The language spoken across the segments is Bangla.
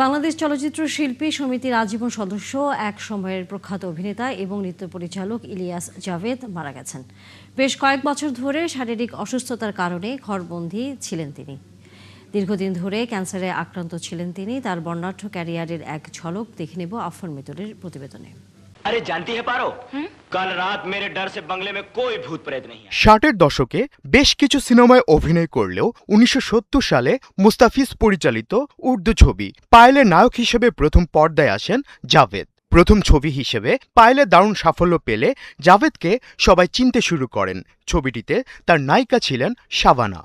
বাংলাদেশ চলচ্চিত্র শিল্পী সমিতির আজীবন সদস্য, এক সময়ের প্রখ্যাত অভিনেতা এবং নৃত্য পরিচালক ইলিয়াস জাভেদ মারা গেছেন। বেশ কয়েক বছর ধরে শারীরিক অসুস্থতার কারণে ঘরবন্দি ছিলেন তিনি। দীর্ঘদিন ধরে ক্যান্সারে আক্রান্ত ছিলেন তিনি। তার বর্ণাঢ্য ক্যারিয়ারের এক ঝলক দেখে নেব আফর মিতরের প্রতিবেদনে। আরে জানতি হে পারো কাল রাত মেরে ডর সে বাংলে মে কোই ভূত প্রেত নেই ষাটের দশকে বেশ কিছু সিনেমায় অভিনয় করলেও উনিশশো সত্তর সালে মুস্তাফিজ পরিচালিত উর্দু ছবি পায়েলের নায়ক হিসেবে প্রথম পর্দায় আসেন জাভেদ। প্রথম ছবি হিসেবে পায়েলে দারুণ সাফল্য পেলে জাভেদকে সবাই চিনতে শুরু করেন। ছবিটিতে তার নায়িকা ছিলেন শাবানা।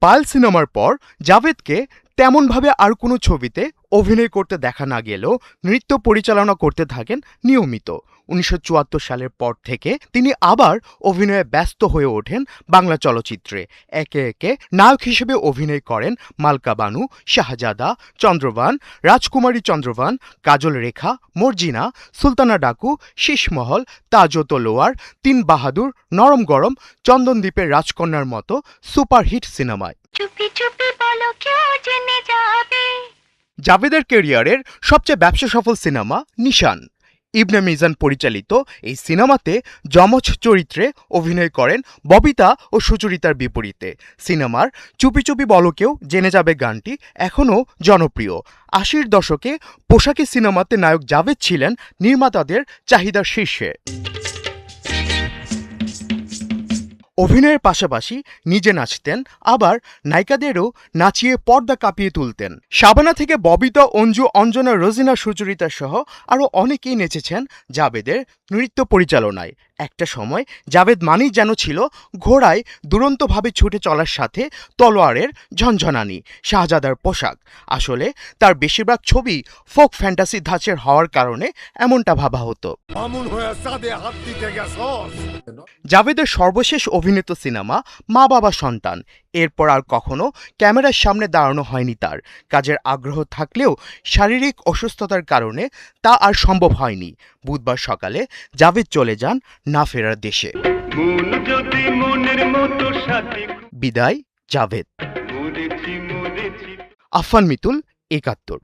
পাল সিনেমার পর জাভেদকে তেমনভাবে আর কোনো ছবিতে অভিনয় করতে দেখা না গেলেও নৃত্য পরিচালনা করতে থাকেন নিয়মিত। উনিশশো চুয়াত্তর সালের পর থেকে তিনি আবার অভিনয়ে ব্যস্ত হয়ে ওঠেন বাংলা চলচ্চিত্রে। একে একে নায়ক হিসেবে অভিনয় করেন মালকা বানু শাহজাদা, চন্দ্রবান, রাজকুমারী চন্দ্রবান, কাজল রেখা, মর্জিনা, সুলতানা ডাকু শীষমহল তাজো তলোয়ার তিন বাহাদুর, নরম গরম, চন্দনদ্বীপের রাজকন্যার মতো সুপারহিট সিনেমায়। চুপি চুপি বলো জাভেদের কেরিয়ারের সবচেয়ে ব্যবসা সফল সিনেমা নিশান। ইবনে মিজান পরিচালিত এই সিনেমাতে যমজ চরিত্রে অভিনয় করেন ববিতা ও সুচরিতার বিপরীতে। সিনেমার চুপি চুপি বলকেও জেনে যাবে গানটি এখনও জনপ্রিয়। আশির দশকে পোশাকি সিনেমাতে নায়ক জাভেদ ছিলেন নির্মাতাদের চাহিদার শীর্ষে। অভিনয়ের পাশাপাশি নিজে নাচতেন, আবার নায়িকাদেরও নাচিয়ে পর্দা কাঁপিয়ে তুলতেন। শাবানা থেকে ববিতা, অঞ্জু, অঞ্জনা, রোজিনা, সুচরিতা সহ আরও অনেকেই নেচেছেন জাবেদের নৃত্য পরিচালনায়। একটা সময় জাভেদ মানি যেন ছিল ঘোড়ায় দুরন্তভাবে ছুটে চলার সাথে তলোয়ারের ঝনঝনানি শাহজাদার পোশাক। আসলে তার বেশিরভাগ ছবি ফোক ফ্যান্টাসি ধাঁচের হওয়ার কারণে এমনটা ভাবা হতো। জাভেদের সর্বশেষ অভিনীত সিনেমা মা বাবা সন্তান। এরপর আর কখনো ক্যামেরার সামনে দাঁড়ানো হয়নি তার। কাজের আগ্রহ থাকলেও শারীরিক অসুস্থতার কারণে তা আর সম্ভব হয়নি। বুধবার সকালে জাভেদ চলে যান না ফেরার দেশে। বিদায় জাভেদ। আফান মিতুল একাত্তর।